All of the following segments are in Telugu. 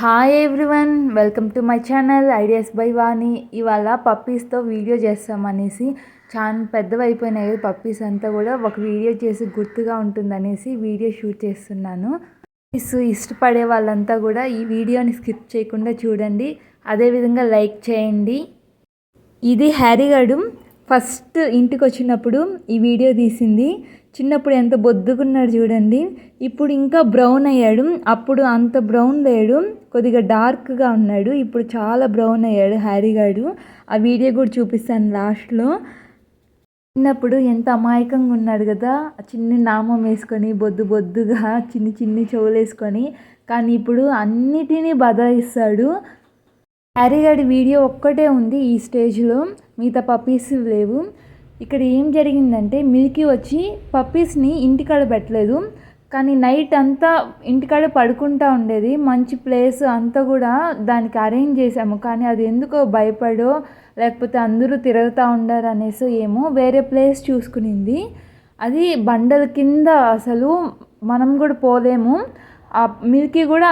Hi everyone welcome to my channel ideas by Vani ఇవాళ పప్పీస్తో వీడియో చేస్తామనేసి చాలా పెద్దవి అయిపోయినాయి కదా పప్పీస్ అంతా కూడా. ఒక వీడియో చేసి గుర్తుగా ఉంటుందనేసి వీడియో షూట్ చేస్తున్నాను. పప్పీస్ ఇష్టపడే వాళ్ళంతా కూడా ఈ వీడియోని స్కిప్ చేయకుండా చూడండి. అదేవిధంగా లైక్ చేయండి. ఇది హ్యారీగడు ఫస్ట్ ఇంటికి వచ్చినప్పుడు ఈ వీడియో తీసింది. చిన్నప్పుడు ఎంత బొద్దుగున్నాడు చూడండి. ఇప్పుడు ఇంకా బ్రౌన్ అయ్యాడు. అప్పుడు అంత బ్రౌన్ లేడు. కొద్దిగా డార్క్గా ఉన్నాడు. ఇప్పుడు చాలా బ్రౌన్ అయ్యాడు హ్యారీగాడు ఆ వీడియో కూడా చూపిస్తాను లాస్ట్లో చిన్నప్పుడు ఎంత అమాయకంగా ఉన్నాడు కదా. చిన్ని నామం వేసుకొని బొద్దు బొద్దుగా చిన్ని చిన్ని చెవులు వేసుకొని. కానీ ఇప్పుడు అన్నిటినీ బదాయిస్తాడు హ్యారీగాడి వీడియో ఒక్కటే ఉంది ఈ స్టేజ్లో మిగతా పప్పీస్ లేవు. ఇక్కడ ఏం జరిగిందంటే మిల్కీ వచ్చి పప్పీస్ని ఇంటికాడ పెట్టలేదు. కానీ నైట్ అంతా ఇంటికాడ పడుకుంటా ఉండేది. మంచి ప్లేస్ అంతా కూడా దానికి అరేంజ్ చేసాము కానీ అది ఎందుకో భయపడో లేకపోతే అందరూ తిరుగుతూ ఉండారు అనేసి ఏమో వేరే ప్లేస్ చూసుకునింది. అది బండల కింద అసలు మనం కూడా పోలేము. ఆ మిల్కీ కూడా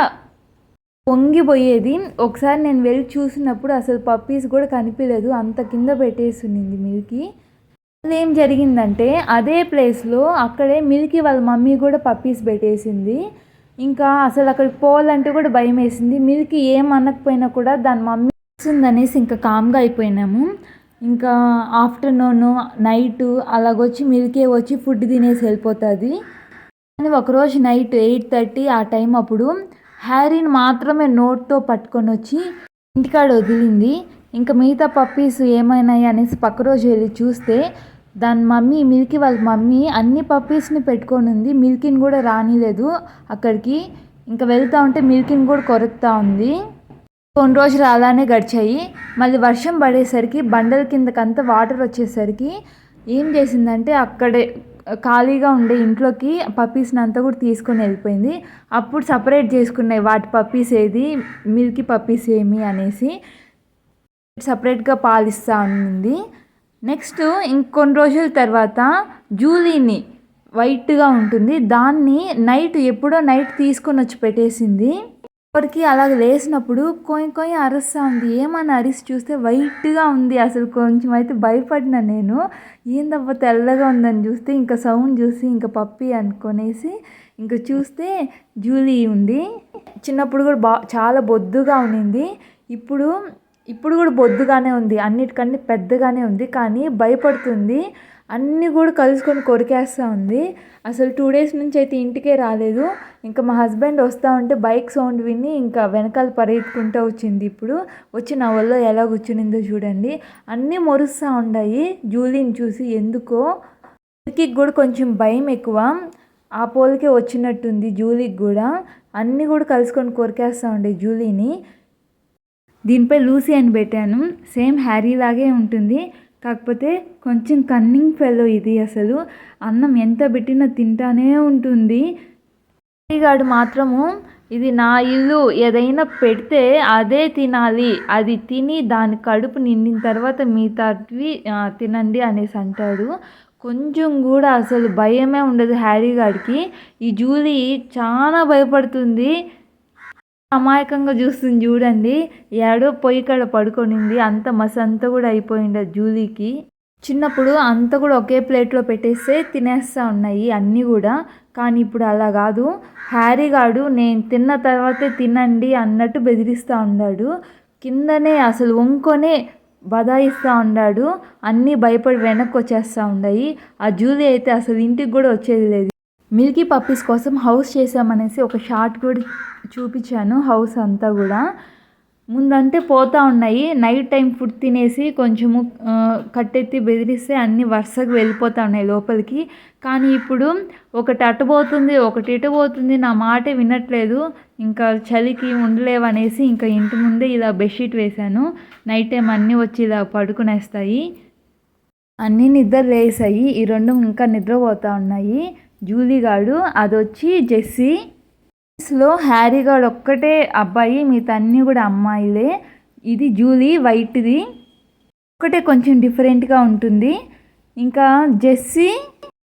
పొంగిపోయేది. ఒకసారి నేను వెళ్ళి చూసినప్పుడు అసలు పప్పీస్ కూడా కనిపించలేదు అంత కింద పెట్టేసి మిల్కీ. ఏం జరిగిందంటే అదే ప్లేస్లో అక్కడే మిల్కీ వాళ్ళ మమ్మీ కూడా పప్పీస్ పెట్టేసింది. ఇంకా అసలు అక్కడికి పోవాలంటే కూడా భయం వేసింది. మిల్కీ ఏం అనకపోయినా కూడా దాని మమ్మీ వస్తుందనేసి ఇంకా కామ్గా అయిపోయినాము. ఇంకా ఆఫ్టర్నూన్ నైట్ అలాగొచ్చి మిల్కే వచ్చి ఫుడ్ తినేసి వెళ్ళిపోతుంది. కానీ ఒకరోజు నైట్ ఎయిట్ థర్టీ ఆ టైం అప్పుడు హ్యారీని మాత్రమే నోట్తో పట్టుకొని వచ్చి ఇంటికాడ వదిలింది. ఇంకా మిగతా పప్పీస్ ఏమైనాయి అనేసి పక్క రోజు వెళ్ళి చూస్తే దాని మమ్మీ మిల్కీ వాళ్ళ మమ్మీ అన్ని పప్పీస్ని పెట్టుకొని ఉంది. మిల్కీని కూడా రానిలేదు అక్కడికి. ఇంకా వెళ్తూ ఉంటే మిల్కీని కూడా కొరుకుతూ ఉంది. కొన్ని రోజులు అలానే గడిచాయి. మళ్ళీ వర్షం పడేసరికి బండల కిందకంతా వాటర్ వచ్చేసరికి ఏం చేసిందంటే అక్కడే ఖాళీగా ఉండే ఇంట్లోకి పప్పీస్ని అంతా కూడా తీసుకొని వెళ్ళిపోయింది. అప్పుడు సపరేట్ చేసుకున్నాయి. వాటి పప్పీస్ ఏది? మిల్కీ పప్పీస్ ఏమి అనేసి సపరేట్గా పాలిస్తూ ఉంది. నెక్స్ట్ ఇంకొన్ని రోజుల తర్వాత జూలీని వైట్గా ఉంటుంది. దాన్ని నైట్ ఎప్పుడో నైట్ తీసుకొని వచ్చి పెట్టేసింది. ఎవరికి అలా లేసినప్పుడు కొయ్యి కొయ్యి అరుస్తా ఉంది. ఏమని అరిసి చూస్తే వైట్గా ఉంది అసలు. కొంచెం అయితే భయపడిన నేను. ఏందబ్బా తెల్లగా ఉందని చూస్తే ఇంకా సౌండ్ చూసి ఇంకా పప్పి అనుకొనేసి ఇంకా చూస్తే జూలీ ఉంది. చిన్నప్పుడు కూడా బా చాలా బొద్దుగా ఉన్నింది ఇప్పుడు ఇప్పుడు కూడా బొద్దుగానే ఉంది అన్నిటికన్నీ పెద్దగానే ఉంది కానీ భయపడుతుంది. అన్నీ కూడా కలుసుకొని కొరికేస్తూ ఉంది. అసలు టూ డేస్ నుంచి అయితే ఇంటికే రాలేదు. ఇంకా మా హస్బెండ్ వస్తూ ఉంటే బైక్ సౌండ్ విని ఇంకా వెనకాల పరిగెత్తుకుంటూ వచ్చింది ఇప్పుడు. వచ్చి నా వల్ల ఎలా కూర్చునిందో చూడండి. అన్నీ మొరుస్తూ ఉన్నాయి జూలీని చూసి ఎందుకో. జూలీకి కూడా కొంచెం భయం ఎక్కువ. ఆ పోలికే వచ్చినట్టుంది జూలీకి కూడా. అన్నీ కూడా కలుసుకొని కొరికేస్తూ ఉండే జూలీని. దీనిపై లూసీ అని పెట్టాను. సేమ్ హ్యారీ లాగే ఉంటుంది. కాకపోతే కొంచెం కన్నింగ్ ఫెలో ఇది అసలు. అన్నం ఎంత పెట్టినా తింటానే ఉంటుంది. హ్యారీగాడు మాత్రము ఇది నా ఇల్లు. ఏదైనా పెడితే అదే తినాలి. అది తిని దాని కడుపు నిండిన తర్వాత మిగతావి తినండి అనేసి అంటాడు. కొంచెం కూడా అసలు భయమే ఉండదు హ్యారీ గాడికి. ఈ జూలీ చాలా భయపడుతుంది. అమాయకంగా చూస్తుంది చూడండి. ఏడో పొయ్యి కాడ పడుకొనింది. అంత మసంతా అంతా కూడా అయిపోయింది జూలీకి. చిన్నప్పుడు అంతా కూడా ఒకే ప్లేట్లో పెట్టేస్తే తినేస్తూ ఉన్నాయి అన్నీ కూడా. కానీ ఇప్పుడు అలా కాదు. హ్యారీ గాడు నేను తిన్న తర్వాతే తినండి అన్నట్టు బెదిరిస్తూ ఉన్నాడు కిందనే అసలు వంకొనే బదాయిస్తూ ఉన్నాడు అన్నీ భయపడి వెనక్కి వచ్చేస్తూ ఉన్నాయి. ఆ జూలీ అయితే అసలు ఇంటికి కూడా వచ్చేది లేదు. మిల్కీ పప్పీస్ కోసం హౌస్ చేసామనేసి ఒక షార్ట్ కూడా చూపించాను హౌస్ అంతా కూడా. ముందంటే పోతూ ఉన్నాయి. నైట్ టైం ఫుడ్ తినేసి కొంచెము కట్టెత్తి బెదిరిస్తే అన్నీ వరుసగా వెళ్ళిపోతూ ఉన్నాయి లోపలికి. కానీ ఇప్పుడు ఒకటి అటుపోతుంది ఒకటి ఇటు పోతుంది నా మాట వినట్లేదు. ఇంకా చలికి ఉండలేవనేసి ఇంకా ఇంటి ముందే ఇలా బెడ్షీట్ వేశాను. నైట్ టైం అన్నీ వచ్చి ఇలా పడుకునేస్తాయి. అన్నీ నిద్ర లేసాయి. ఈ రెండు ఇంకా నిద్రపోతూ ఉన్నాయి. జూలీగాడు అదొచ్చి జెస్సీ. లో హ్యారీ గాడు ఒక్కటే అబ్బాయి మిగతా అన్నీ కూడా అమ్మాయిలే. ఇది జూలీ వైట్ది. ఒకటే కొంచెం డిఫరెంట్గా ఉంటుంది. ఇంకా జెస్సీ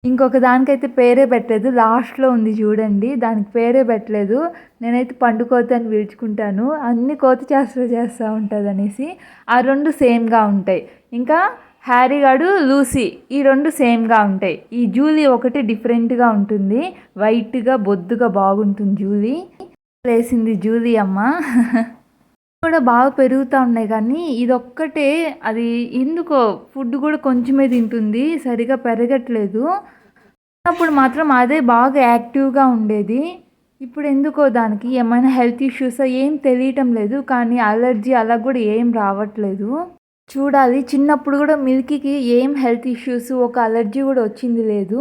ఇంకొక దానికైతే పేరే పెట్టలేదు. లాస్ట్లో ఉంది చూడండి దానికి పేరే పెట్టలేదు. నేనైతే పండు కోత అని పిలుచుకుంటాను. అన్ని కోత చేష్టలు చేస్తూ ఉంటుంది అనేసి ఆ రెండు సేమ్గా ఉంటాయి. ఇంకా హ్యారీ గాడు లూసీ ఈ రెండు సేమ్గా ఉంటాయి. ఈ జూలీ ఒకటి డిఫరెంట్గా ఉంటుంది. వైట్గా బొద్దుగా బాగుంటుంది జూలీ. వేసింది జూలీ అమ్మ. కూడా బాగా పెరుగుతూ ఉన్నాయి కానీ ఇదొక్కటే అది ఎందుకో ఫుడ్ కూడా కొంచెమే తింటుంది సరిగా పెరగట్లేదు. అప్పుడు మాత్రం అదే బాగా యాక్టివ్గా ఉండేది. ఇప్పుడు ఎందుకో దానికి ఏమైనా హెల్త్ ఇష్యూస్ ఏం తెలియటం లేదు కానీ అలర్జీ అలా కూడా ఏం రావట్లేదు. చూడాలి. చిన్నప్పుడు కూడా మిల్కీకి ఏం హెల్త్ ఇష్యూస్ ఒక అలర్జీ కూడా వచ్చింది లేదు.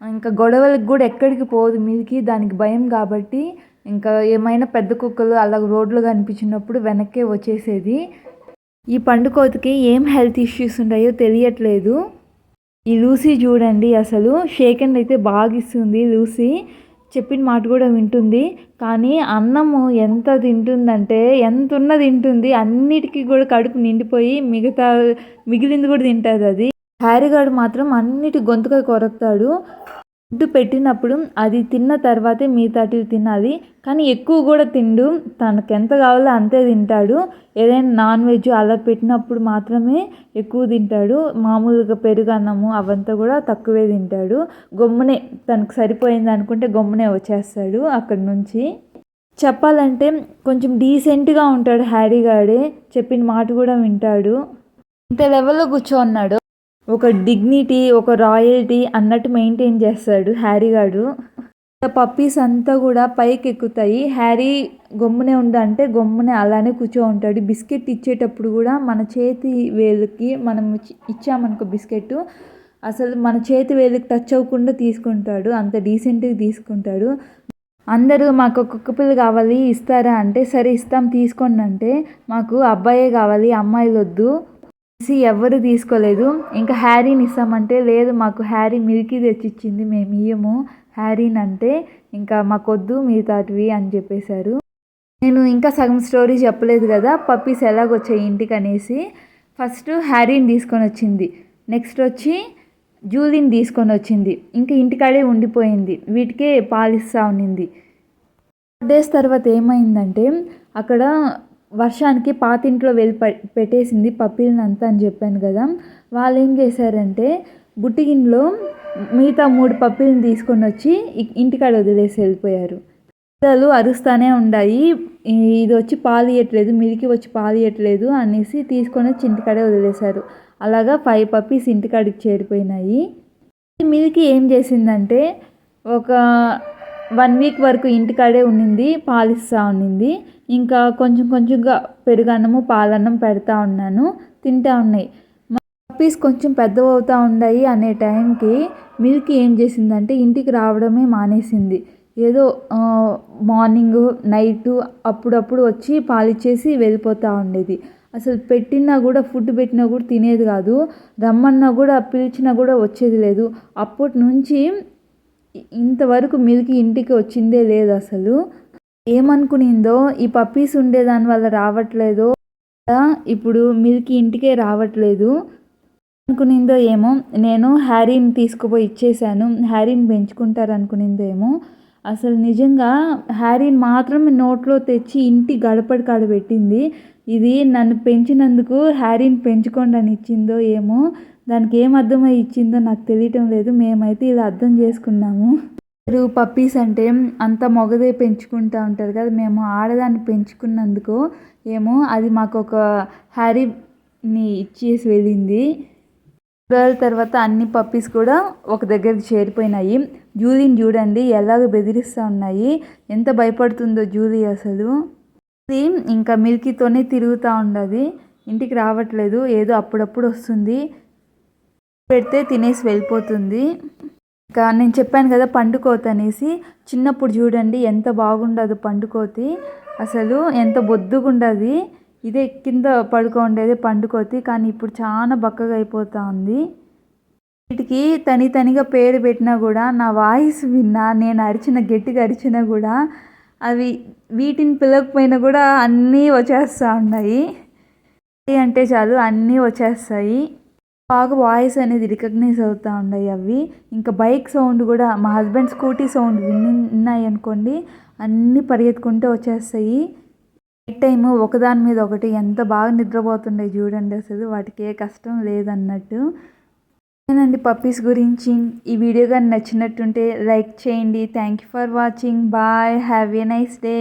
ఇంకా గొడవలకు కూడా ఎక్కడికి పోదు మిల్కీ దానికి భయం కాబట్టి ఇంకా ఏమైనా పెద్ద కుక్కలు అలా రోడ్లు కనిపించినప్పుడు వెనక్కే వచ్చేసేది. ఈ పండుకోతకి ఏం హెల్త్ ఇష్యూస్ ఉన్నాయో తెలియట్లేదు. ఈ లూసీ చూడండి అసలు. షేక్ అండ్ అయితే బాగా ఇస్తుంది లూసీ. చెప్పిన మాట కూడా వింటుంది. కానీ అన్నము ఎంత తింటుందంటే ఎంత ఉన్న తింటుంది అన్నిటికీ కూడా కడుపు నిండిపోయి మిగతా మిగిలింది కూడా తింటుంది అది. హ్యారీగాడు మాత్రం అన్నిటి గొంతుగా కొరకుతాడు. ఫుడ్ పెట్టినప్పుడు అది తిన్న తర్వాతే మిగతాటివి తినాలి. కానీ ఎక్కువ కూడా తిండు. తనకు ఎంత కావాలో అంతే తింటాడు. ఏదైనా నాన్ వెజ్ అలా పెట్టినప్పుడు మాత్రమే ఎక్కువ తింటాడు. మామూలుగా పెరుగు అన్నము అవంతా కూడా తక్కువే తింటాడు. గమ్మునే తనకు సరిపోయింది అనుకుంటే గమ్మునే వచ్చేస్తాడు అక్కడి నుంచి. చెప్పాలంటే కొంచెం డీసెంట్గా ఉంటాడు హ్యారీ గాడే. చెప్పిన మాట కూడా వింటాడు. ఇంత లెవెల్లో కూర్చోన్నాడు ఒక డిగ్నిటీ ఒక రాయల్టీ అన్నట్టు మెయింటైన్ చేస్తాడు హ్యారీ గాడు. పప్పీస్ అంతా కూడా పైకి ఎక్కుతాయి. హ్యారీ గమ్మునే ఉందంటే గమ్మునే అలానే కూర్చో ఉంటాడు బిస్కెట్ ఇచ్చేటప్పుడు కూడా మన చేతి వేలుకి మనం ఇచ్చామనుకో బిస్కెట్ అసలు మన చేతి వేలుకి టచ్ అవ్వకుండా తీసుకుంటాడు. అంత డీసెంట్గా తీసుకుంటాడు. అందరూ మాకు కుక్క పిల్ల కావాలి ఇస్తారా అంటే సరే ఇస్తాం తీసుకోండి అంటే మాకు అబ్బాయే కావాలి అమ్మాయిలు వద్దు ఎవరు తీసుకోలేదు. ఇంకా హ్యారీని ఇస్తామంటే లేదు మాకు హ్యారీ మిల్కీ తెచ్చిచ్చింది మేము ఇయ్యము. హ్యారీని అంటే ఇంకా మాకొద్దు మిగతాటివి అని చెప్పేశారు. నేను ఇంకా సగం స్టోరీ చెప్పలేదు కదా పప్పీస్ ఎలాగొచ్చాయి ఇంటికి అనేసి ఫస్ట్ హ్యారీని తీసుకొని వచ్చింది. నెక్స్ట్ వచ్చి జూలీని తీసుకొని వచ్చింది. ఇంకా ఇంటికాడే ఉండిపోయింది. వీటికే పాలిస్తూ ఉన్నింది డేస్ తర్వాత ఏమైందంటే అక్కడ వర్షానికి పాతింట్లో వెళ్ళి పెట్టేసింది పప్పీలనంతా అని చెప్పాను కదా. వాళ్ళు ఏం చేశారంటే బుట్టిగిన్లో మిగతా మూడు పప్పీలను తీసుకొని వచ్చి ఇంటికాడ వదిలేసి వెళ్ళిపోయారు. పిల్లలు అరుస్తూనే ఉన్నాయి ఇది వచ్చి పాలు ఇవ్వట్లేదు మిరికి వచ్చి పాలు ఇవ్వట్లేదు అనేసి తీసుకొని వచ్చి ఇంటికాడే వదిలేశారు. అలాగా ఫైవ్ పప్పీస్ ఇంటికాడికి చేరిపోయినాయి. మిల్కి ఏం చేసిందంటే ఒక వన్ వీక్ వరకు ఇంటికాడే ఉండింది పాలిస్తూ ఉన్నింది ఇంకా కొంచెం కొంచెంగా పెరుగన్నము పాలన్నం పెడతా ఉన్నాను. తింటా ఉన్నాయి. పప్పీస్ కొంచెం పెద్దవి అవుతూ ఉన్నాయి అనే టైంకి మిల్క్ ఏం చేసిందంటే ఇంటికి రావడమే మానేసింది. ఏదో మార్నింగ్ నైటు అప్పుడప్పుడు వచ్చి పాలిచ్చేసి వెళ్ళిపోతూ ఉండేది. అసలు పెట్టినా కూడా ఫుడ్ పెట్టినా కూడా తినేది కాదు. రమ్మన్నా కూడా పిలిచినా కూడా వచ్చేది లేదు. అప్పటి నుంచి ఇంతవరకు మిల్క్ ఇంటికి వచ్చిందే లేదు అసలు. ఏమనుకునిందో ఈ పప్పీస్ ఉండేదాని వల్ల రావట్లేదో ఇప్పుడు మిల్క్ ఇంటికే రావట్లేదు. అనుకునిందో ఏమో నేను హ్యారీని తీసుకుపోయి ఇచ్చేసాను హ్యారీని పెంచుకుంటారు అనుకునిందో ఏమో. అసలు నిజంగా హ్యారీని మాత్రమే నోట్లో తెచ్చి ఇంటి గడపడి కాడ పెట్టింది. ఇది నన్ను పెంచినందుకు హ్యారీని పెంచుకోండి అని ఇచ్చిందో ఏమో దానికి ఏం అర్థమై ఇచ్చిందో నాకు తెలియటం లేదు. మేమైతే ఇలా అర్థం చేసుకున్నాము. పప్పీస్ అంటే అంత మొగదే పెంచుకుంటూ ఉంటారు కదా మేము ఆడదాన్ని పెంచుకున్నందుకు ఏమో అది మాకు ఒక హ్యారీని ఇచ్చేసి వెళ్ళింది. రోజుల తర్వాత అన్ని పప్పీస్ కూడా ఒక దగ్గరికి చేరిపోయినాయి. జూలీని చూడండి ఎలాగ బెదిరిస్తూ ఉన్నాయి ఎంత భయపడుతుందో జూలీ అసలు. ఇంకా మిల్కీతోనే తిరుగుతూ ఉండదు ఇంటికి రావట్లేదు ఏదో అప్పుడప్పుడు వస్తుంది పెడితే తినేసి వెళ్ళిపోతుంది. ఇంకా నేను చెప్పాను కదా పండుకోత అనేసి చిన్నప్పుడు చూడండి ఎంత బాగుండదు పండుకోతి. అసలు ఎంత బొద్దుగా ఉండదు ఇదే కింద పడుకోండేది పండుకోతి. కానీ ఇప్పుడు చాలా బక్కగా అయిపోతూ ఉంది వీటికి తని తనిగా పేరు పెట్టినా కూడా నా వాయిస్ విన్నా నేను అరిచిన గట్టిగా అరిచినా కూడా అవి వీటిని పిలవకపోయినా కూడా అన్నీ వచ్చేస్తూ ఉన్నాయి అంటే చాలు అన్నీ వచ్చేస్తాయి. బాగా వాయిస్ అనేది రికగ్నైజ్ అవుతూ ఉన్నాయి అవి. ఇంకా బైక్ సౌండ్ కూడా మా హస్బెండ్ స్కూటీ సౌండ్ విన్నాయి అనుకోండి అన్నీ పరిగెత్తుకుంటూ వచ్చేస్తాయి. నైట్ టైం ఒకదాని మీద ఒకటి ఎంత బాగా నిద్రపోతుండే చూడండి అసలు వాటికి ఏ కష్టం లేదన్నట్టు. నేనండి పప్పీస్ గురించి ఈ వీడియో కానీ నచ్చినట్టుంటే లైక్ చేయండి. Thank you for watching. Bye. Have a nice day.